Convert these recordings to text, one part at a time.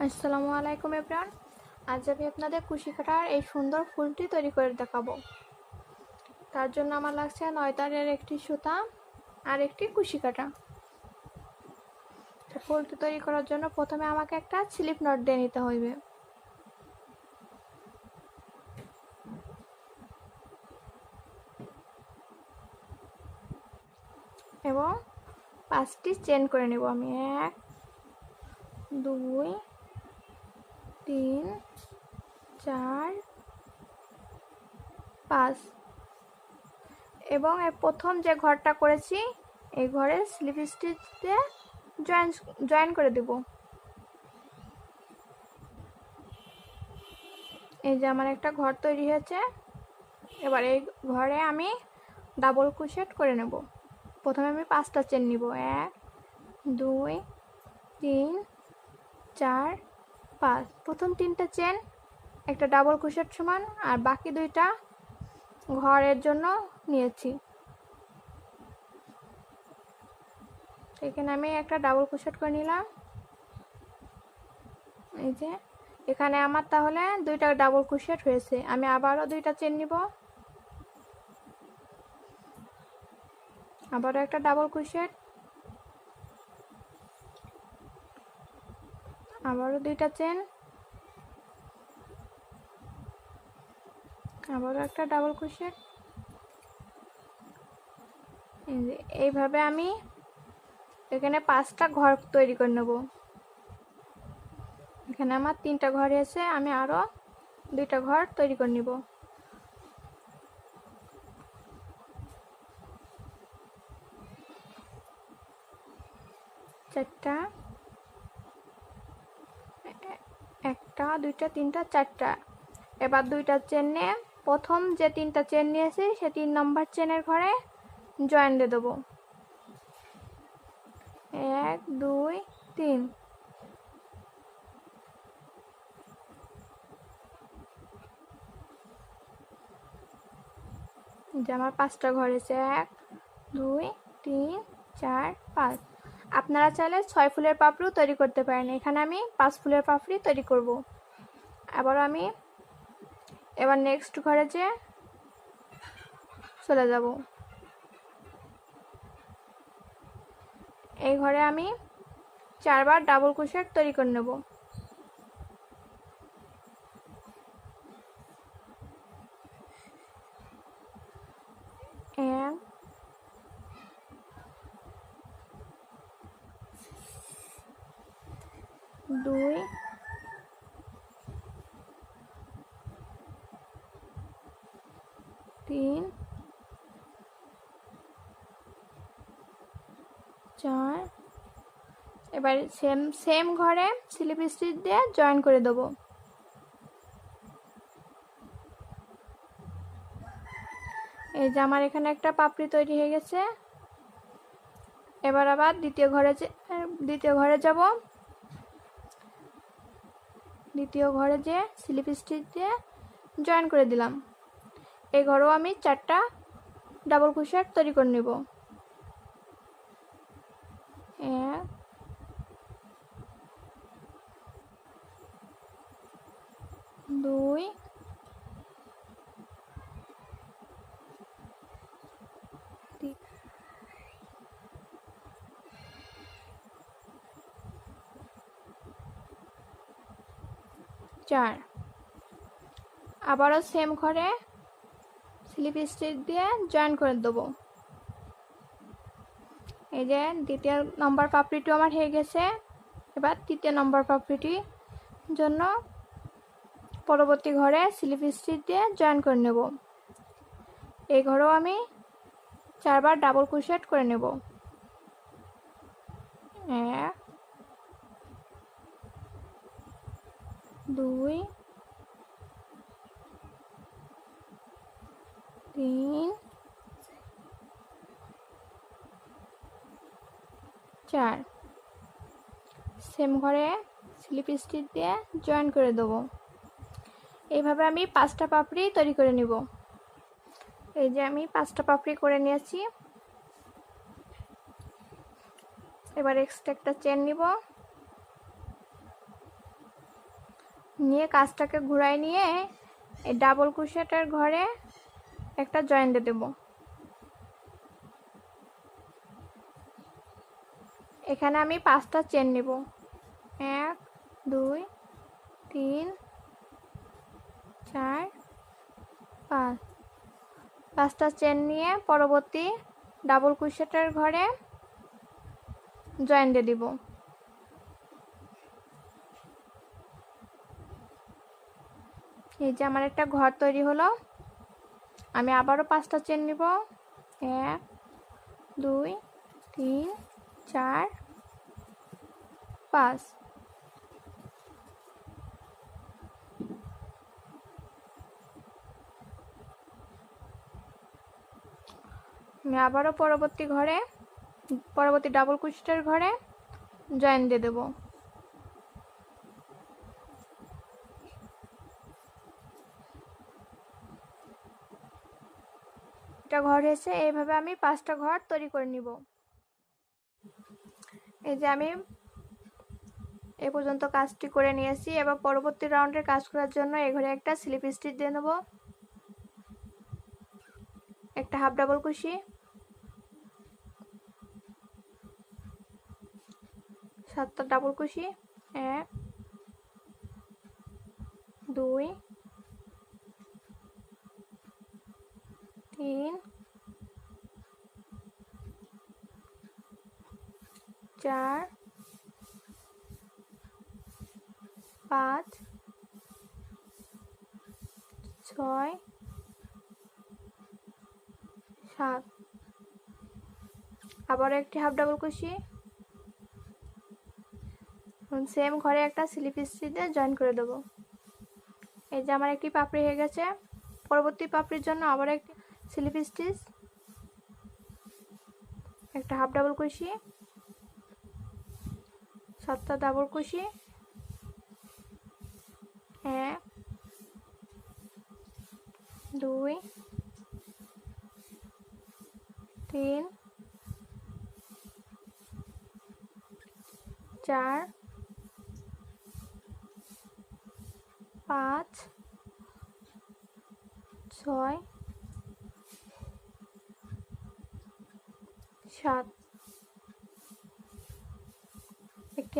আসসালামু আলাইকুম, এভরিওয়ান। আজ আমি আপনাদের কুশি কাটার এই সুন্দর ফুলটি তৈরি করে দেখাবো। তার জন্য আমার লাগছে নয় তারের একটি সুতা আর একটি কুশি কাটা ফুলটি তৈরি করার জন্য প্রথমে আমাকে একটা স্লিপ নট দিয়ে নিতে হইবে। এবং পাঁচটি চেন করে নেব আমি। এক, দুই তিন, চার, পাঁচ। এবং প্রথম যে ঘরটা করেছি, এই ঘরে স্লিপ স্টিচ দিয়ে জয়েন জয়েন করে দেব। এই যে আমার একটা ঘর তৈরি হয়েছে। এবার এই ঘরে আমি ডাবল কুশেট করে নেব। প্রথমে আমি পাঁচটা চেন নিব। এক, দুই, তিন, চার পাঁচ প্রথম তিনটা চেন, একটা ডাবল কুশের সমান, আর বাকি দুইটা ঘরের জন্য নিয়েছি। এখানে আমি একটা ডাবল কুশেট করে নিলাম। এই যে, এখানে আমার তাহলে দুইটা ডাবল কুশেট হয়েছে। আমি আবারও দুইটা চেন নিব। আবারও একটা ডাবল কুশেট। আবারও দুইটা চেন। আবারও একটা ডাবল ক্রোশেট এইভাবে আমি এখানে পাঁচটা ঘর তৈরি করে নেব। এখানে আমার তিনটা ঘর আছে, আমি আরও দুইটা ঘর তৈরি করে নিব। চারটা একটা দুইটা, তিনটা, চারটা। এবার দুইটা চেন নিয়ে প্রথম যে তিনটা চেন নিয়েছি, সে তিন নম্বর চেনের ঘরে জয়েন দিয়ে দেবো। এক, দুই, তিন। যে আমার পাঁচটা ঘর এসে এক, দুই, তিন, চার, পাঁচ। আপনারা চাইলে ছয় ফুলের পাপড়িও তৈরি করতে পারেন। এখানে আমি পাঁচ ফুলের পাপড়ি তৈরি করব। আবার আমি এবার নেক্সট ঘরে যে চলে যাব। এই ঘরে আমি চারবার ডাবল ক্রোশেট তৈরি করে নেব। এক দুই তিন চার। এবার সেম সেম ঘরে স্লিপ স্টিচ দিয়ে জয়েন করে দেবো। এই যে আমার এখানে একটা পাপড়ি তৈরি হয়ে গেছে। এবার আবার দ্বিতীয় ঘরে দ্বিতীয় ঘরে যাব। দ্বিতীয় ঘরে যে স্লিপ স্টিচ দিয়ে জয়েন করে দিলাম। এই ঘরেও আমি চারটা ডাবল ক্রোশেট তৈরি করে নেব এক দুই চার। আবারও সেম ঘরে স্লিপ স্টিচ দিয়ে জয়েন করে দেবো। এই যে দ্বিতীয় নম্বর পাপড়িটি আমার হয়ে গেছে। এবার তৃতীয় নম্বর পাপড়িটির জন্য পরবর্তী ঘরে স্লিপ স্টিচ দিয়ে জয়েন করে নেব। এই ঘরেও আমি চারবার ডাবল ক্রোশেট করে নেব। এক দুই, তিন, চার। সেম ঘরে স্লিপ স্টিচ দিয়ে জয়েন করে দেবো। এইভাবে আমি পাঁচটা পাপড়ি তৈরি করে নিব। এই যে আমি পাঁচটা পাপড়ি করে নিয়েছি। এবার এক্সট্রা একটা চেন নিব। নিয়ে কাজটাকে ঘুরাই নিয়ে এই ডাবল কুশেটের ঘরে একটা জয়েন দিয়ে দেবো। এখানে আমি পাঁচটা চেন নেব। এক, দুই, তিন, চার, পাঁচ। পাঁচটা চেন নিয়ে পরবর্তী ডাবল কুশেটের ঘরে জয়েন দিয়ে দিব। এই যে আমার একটা ঘর তৈরি হলো। আমি আবারও পাঁচটা চেন নিব। এক, দুই, তিন, চার, পাঁচ। আমি আবারও পরবর্তী ঘরে, পরবর্তী ডাবল কুচিটার ঘরে জয়েন দিয়ে দেবো। এসে এইভাবে আমি পাঁচটা ঘর তৈরি করে নিব। এই যে আমি এ পর্যন্ত কাজটি করে নিয়েছি। এবার পরবর্তী রাউন্ডের কাজ করার জন্য এ ঘরে একটা স্লিপ স্টিচ দিয়ে নেব। একটা হাফ ডাবল কুশি। সাতটা ডাবল কুশি। এক, দুই চার, পাঁচ, ছয়, সাত। আবার একটি হাফ ডাবল কুশি সেম ঘরে একটা স্লিপ স্টিচে জয়েন করে দেবো। এই যে আমার একটি পাপড়ি হয়ে গেছে। পরবর্তী পাপড়ির জন্য আবার একটি স্লিপ স্টিচ একটা হাফ ডাবল কুশি সাতটা ডাবল কুশি এক দুই তিন চার পাঁচ ছয়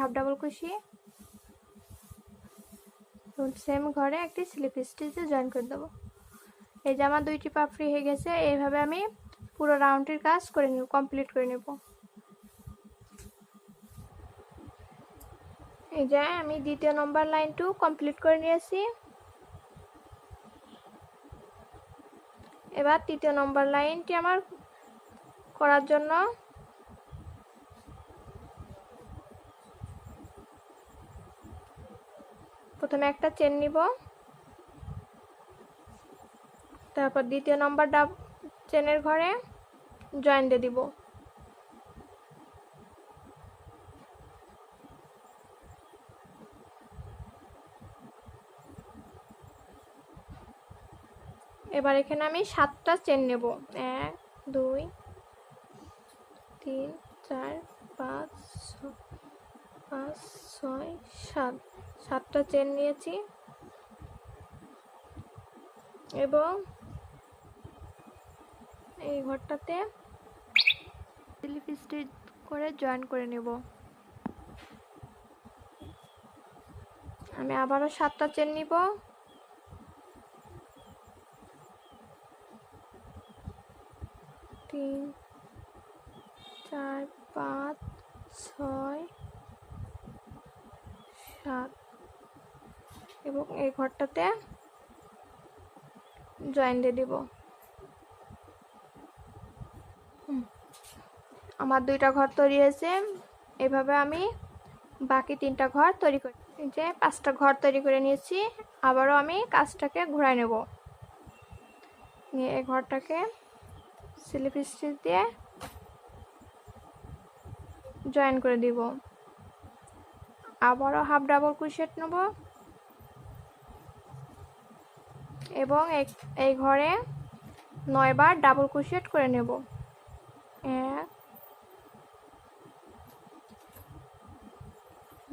হাফ ডাবল কুশি সেম ঘরে একটি স্লিপ স্টিচে জয়েন করে দেবো। এই যে আমার দুইটি পা ফ্রি হয়ে গেছে, এইভাবে আমি পুরো রাউন্ডটির কাজ করে নেব কমপ্লিট করে নেব। এই যে আমি দ্বিতীয় নম্বর লাইনটু কমপ্লিট করে নিয়েছি। এবার তৃতীয় নম্বর লাইনটি আমার করার জন্য প্রথমে একটা চেন নিব। তারপর দ্বিতীয় নম্বর ডাব চেনের ঘরে জয়েন দিয়ে দিব। এবার এখানে আমি সাতটা চেন নেব। এক, দুই, তিন, চার, পাঁচ পাঁচ, ছয়, সাত। সাতটা চেন নিয়েছি। এবং এই ঘরটাতে স্লিপ স্টিচ করে জয়েন করে নেব। আমি আবারও সাতটা চেন নিব তিন চার পাঁচ ছয় সাত এবং এই ঘরটাতে জয়েন দিয়ে দিব। আমার দুইটা ঘর তৈরি হয়েছে। এভাবে আমি বাকি তিনটা ঘর তৈরি করি। যে পাঁচটা ঘর তৈরি করে নিয়েছি, আবারও আমি কাজটাকে ঘুরাই নেব। নিয়ে এই ঘরটাকে স্লিপ স্টিচ দিয়ে জয়েন করে দিব। আবারও হাফ ডাবল কুশেট নেব। এবং এই ঘরে নয়বার ডাবল ক্রোশেট করে নেব। এক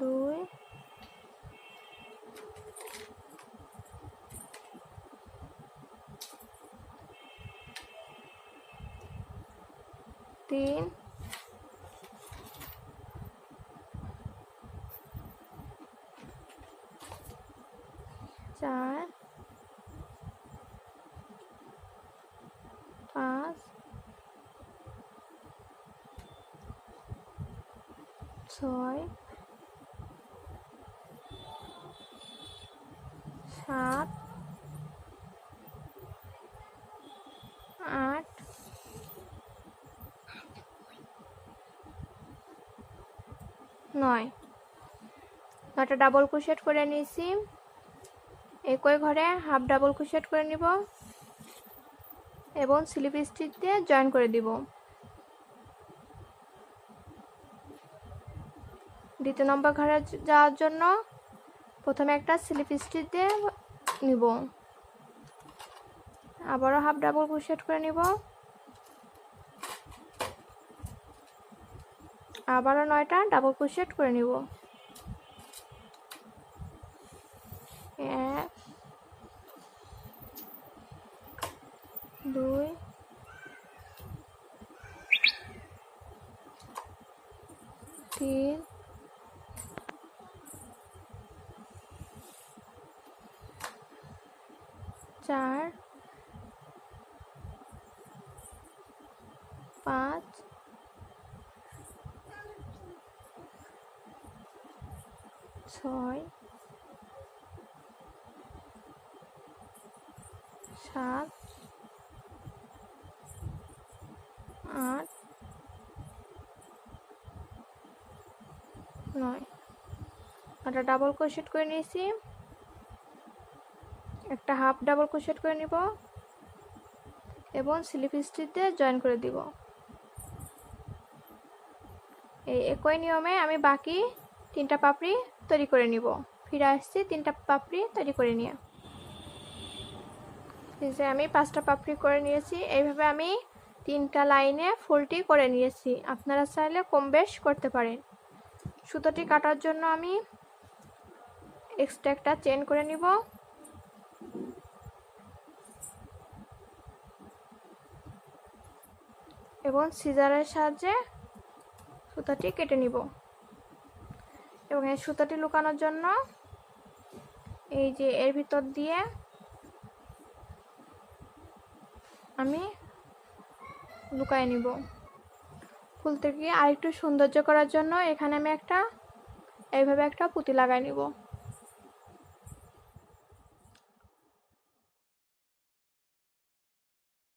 দুই তিন চার ছয়, সাত, আট, নয়। নয়টা ডাবল ক্রোশেট করে নিয়েছি। একই ঘরে হাফ ডাবল ক্রোশেট করে নিব এবং স্লিপ স্টিচ দিয়ে জয়েন করে দিব। দ্বিতীয় নম্বর ঘরে যাওয়ার জন্য প্রথমে একটা স্লিপ স্টিচ দিয়ে নিব। আবারও হাফ ডাবল ক্রোশেট করে নিব। আবারও নয়টা ডাবল ক্রোশেট করে নিব এক দুই তিন চার পাঁচ ছয় সাত আট নয়। একটা ডাবল ক্রোশেট করে নিয়েছি। একটা হাফ ডাবল ক্রোশেট করে নিব এবং স্লিপ স্টিচ দিয়ে জয়েন করে দিব। এই একই নিয়মে আমি বাকি তিনটা পাপড়ি তৈরি করে নিব। ফিরে আসছি, তিনটা পাপড়ি তৈরি করে নিয়ে। যে আমি পাঁচটা পাপড়ি করে নিয়েছি। এইভাবে আমি তিনটা লাইনে ফুলটি করে নিয়েছি। আপনারা চাইলে কম বেশ করতে পারেন। সুতোটি কাটার জন্য আমি এক্সট্রা একটা চেন করে নিব। এবং সিজারের সাহায্যে সুতাটি কেটে নিব। এবং এই সুতাটি লুকানোর জন্য এই যে এর ভিতর দিয়ে আমি লুকায় নিব। ফুলতে গিয়ে আরেকটু সৌন্দর্য করার জন্য এখানে আমি একটা, এইভাবে একটা পুঁতি লাগাই নিব।